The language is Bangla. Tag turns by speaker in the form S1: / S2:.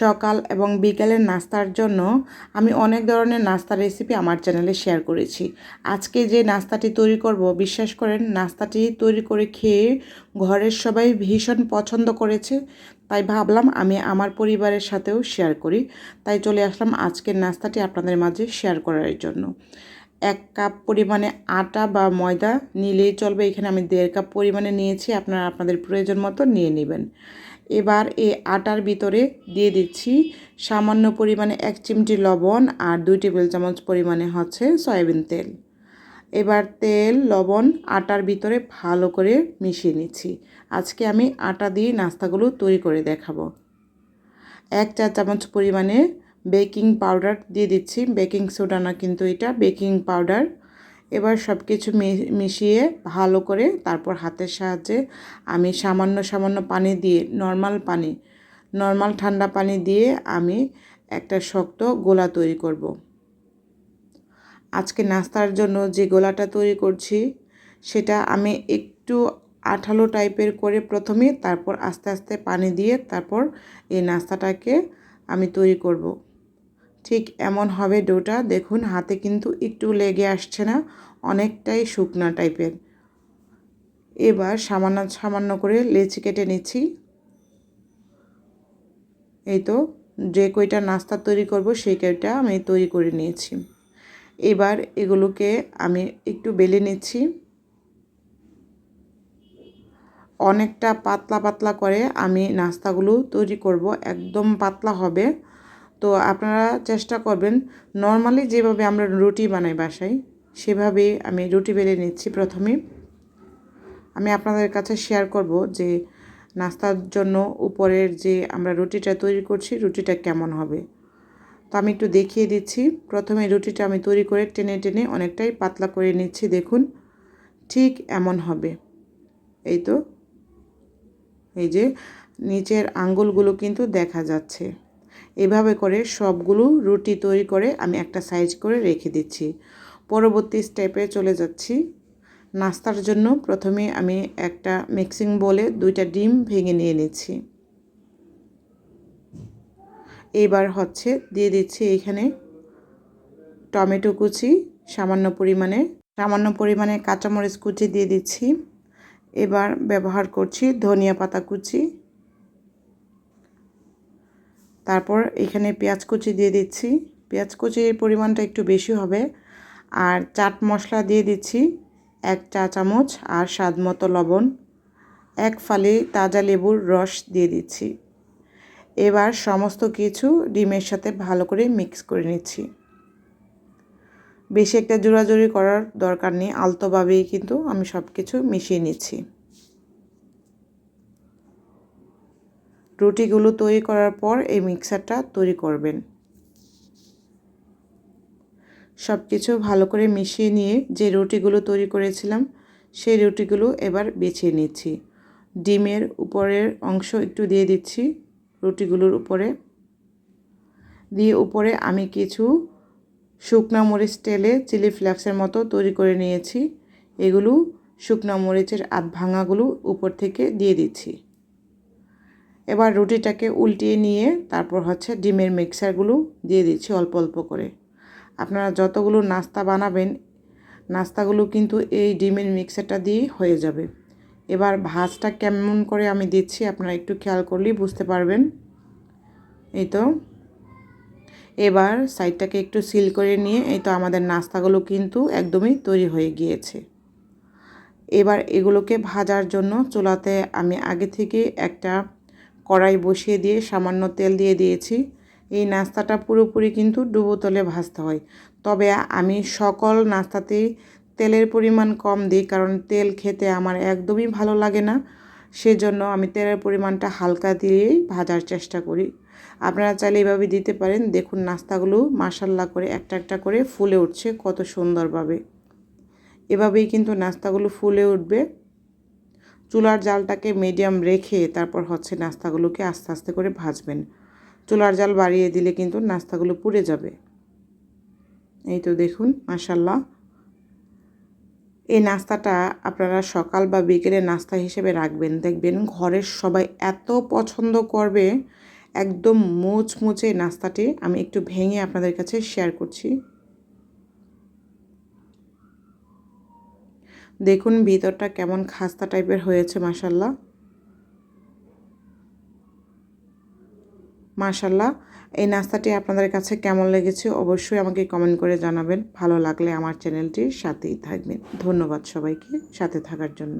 S1: সকাল এবং বিকেলের নাস্তার জন্য আমি অনেক ধরনের নাস্তার রেসিপি আমার চ্যানেলে শেয়ার করেছি। আজকে যে নাস্তাটি তৈরি করব, বিশ্বাস করেন, নাস্তাটি তৈরি করে খেয়ে ঘরের সবাই ভীষণ পছন্দ করেছে। তাই ভাবলাম আমি আমার পরিবারের সাথেও শেয়ার করি। তাই চলে আসলাম আজকের নাস্তাটি আপনাদের মাঝে শেয়ার করার জন্য। এক কাপ পরিমাণে আটা বা ময়দা নিলেই চলবে। এখানে আমি দেড় কাপ পরিমাণে নিয়েছি। আপনারা আপনাদের প্রয়োজন মতো নিয়ে নেবেন। এবার এই আটার ভিতরে দিয়ে দিচ্ছি সামান্য পরিমাণে এক চিমটি লবণ আর দুই টেবিল চামচ পরিমাণে হচ্ছে সয়াবিন তেল। এবার তেল, লবণ, আটার ভিতরে ভালো করে মিশিয়ে নিচ্ছি। আজকে আমি আটা দিয়ে নাস্তাগুলো তৈরি করে দেখাবো। এক চা চামচ পরিমাণে বেকিং পাউডার দিয়ে দিচ্ছি। বেকিং সোডা না কিন্তু এটা বেকিং পাউডার এবার সব কিছু মিশিয়ে ভালো করে তারপর হাতের সাহায্যে আমি সামান্য সামান্য পানি দিয়ে নর্মাল পানি নর্মাল ঠান্ডা পানি দিয়ে আমি একটা শক্ত গোলা তৈরি করব। আজকে নাস্তার জন্য যে গোলাটা তৈরি করছি, সেটা আমি একটু আঠালো টাইপের করে প্রথমে তারপর আস্তে আস্তে পানি দিয়ে তারপর এই নাস্তাটাকে আমি তৈরি করব। ঠিক এমন হবে ডোটা। দেখুন, হাতে কিন্তু একটু লেগে আসছে না, অনেকটাই শুকনা টাইপের। এবার সামান্য সামান্য করে লেচি কেটে নিচ্ছি। এই তো, যে কইটা নাস্তা তৈরি করব, সেই কইটা আমি তৈরি করে নিয়েছি। এবার এগুলোকে আমি একটু বেলে নিচ্ছি। অনেকটা পাতলা পাতলা করে আমি নাস্তাগুলো তৈরি করব, একদম পাতলা হবে। তো আপনারা চেষ্টা করবেন নর্মালি যেভাবে আমরা রুটি বানাই বাসায়, সেভাবেই আমি রুটি বেলে নিচ্ছি প্রথমে। আমি আপনাদের কাছে শেয়ার করব যে নাস্তার জন্য উপরের যে আমরা রুটিটা তৈরি করছি, রুটিটা কেমন হবে। তো আমি একটু দেখিয়ে দিচ্ছি। প্রথমে রুটিটা আমি তৈরি করে টেনে টেনে অনেকটাই পাতলা করে নিচ্ছি, দেখুন। ঠিক এমন হবে। এই তো। এই যে, নিচের আঙ্গুলগুলো কিন্তু দেখা যাচ্ছে। এভাবে করে সবগুলো রুটি তৈরি করে আমি একটা সাইজ করে রেখে দিচ্ছি। পরবর্তী স্টেপে চলে যাচ্ছি। নাস্তার জন্য প্রথমে আমি একটা মিক্সিং বলে দুইটা ডিম ভেঙে নিয়ে নিচ্ছি। এবার হচ্ছে দিয়ে দিচ্ছি এখানে টমেটো কুচি, সামান্য পরিমাণে সামান্য পরিমাণে কাঁচামরিচ কুচি দিয়ে দিচ্ছি। এবার ব্যবহার করছি ধনিয়া পাতা কুচি। তারপর এখানে পেঁয়াজ কুচি দিয়ে দিচ্ছি। পেঁয়াজ কুচির পরিমাণটা একটু বেশি হবে। আর চাট মশলা দিয়ে দিচ্ছি এক চা চামচ আর স্বাদ মতো লবণ। এক ফালি তাজা লেবুর রস দিয়ে দিচ্ছি। এবার সমস্ত কিছু ডিমের সাথে ভালো করে মিক্স করে নিচ্ছি। বেশি একটা জোড়াজুড়ি করার দরকার নেই, আলতোভাবেই কিন্তু আমি সব কিছু মিশিয়ে নিচ্ছি। রুটিগুলো তৈরি করার পর এই মিক্সারটা তৈরি করবেন। সব কিছু ভালো করে মিশিয়ে নিয়ে যে রুটিগুলো তৈরি করেছিলাম, সেই রুটিগুলো এবার বেছে নিচ্ছি। ডিমের উপরের অংশ একটু দিয়ে দিচ্ছি রুটিগুলোর উপরে। দিয়ে উপরে আমি কিছু শুকনা মরিচ তেলে চিলি ফ্লেক্সের মতো তৈরি করে নিয়েছি। এগুলো শুকনা মরিচের আধ ভাঙাগুলো উপর থেকে দিয়ে দিচ্ছি। এবার রুটিটাকে উল্টিয়ে নিয়ে তারপর হচ্ছে ডিমের মিক্সারগুলো দিয়ে দিচ্ছি অল্প অল্প করে। আপনারা যতগুলো নাস্তা বানাবেন, নাস্তাগুলো কিন্তু এই ডিমের মিক্সারটা দিয়েই হয়ে যাবে। এবার ভাজটা কেমন করে আমি দিচ্ছি আপনারা একটু খেয়াল করলেই বুঝতে পারবেন। এই তো। এবার সাইডটাকে একটু সিল করে নিয়ে এই তো আমাদের নাস্তাগুলো কিন্তু একদমই তৈরি হয়ে গিয়েছে। এবার এগুলোকে ভাজার জন্য চুলাতে আমি আগে থেকে একটা কড়াই বসিয়ে দিয়ে সামান্য তেল দিয়ে দিয়েছি। এই নাস্তাটা পুরোপুরি কিন্তু ডুবো তলে ভাজতে হয়। তবে আমি সকল নাস্তাতেই তেলের পরিমাণ কম দিই কারণ তেল খেতে আমার একদমই ভালো লাগে না। সেজন্য আমি তেলের পরিমাণটা হালকা দিয়েই ভাজার চেষ্টা করি। আপনারা চাইলে এভাবে দিতে পারেন। দেখুন নাস্তাগুলো মাসাল্লা করে একটা একটা করে ফুলে উঠছে, কত সুন্দরভাবে। এভাবেই কিন্তু নাস্তাগুলো ফুলে উঠবে। চুলার জালটাকে মিডিয়াম রেখে তারপর হচ্ছে নাস্তাগুলোকে আস্তে আস্তে করে ভাজবেন। চুলার জাল বাড়িয়ে দিলে কিন্তু নাস্তাগুলো পুড়ে যাবে। এই তো দেখুন মাসাল্লাহ এই নাস্তাটা আপনারা সকাল বা বিকেলে নাস্তা হিসেবে রাখবেন। দেখবেন ঘরের সবাই এত পছন্দ করবে, একদম মোচমুচে নাস্তাটি আমি একটু ভেঙে আপনাদের কাছে শেয়ার করছি। দেখুন ভিতরটা কেমন খাস্তা টাইপের হয়েছে মাসাল্লাহ মাশাল্লাহ এই নাস্তাটি আপনাদের কাছে কেমন লেগেছে অবশ্যই আমাকে কমেন্ট করে জানাবেন। ভালো লাগলে আমার চ্যানেলটির সাথেই থাকবেন। ধন্যবাদ সবাইকে সাথে থাকার জন্য।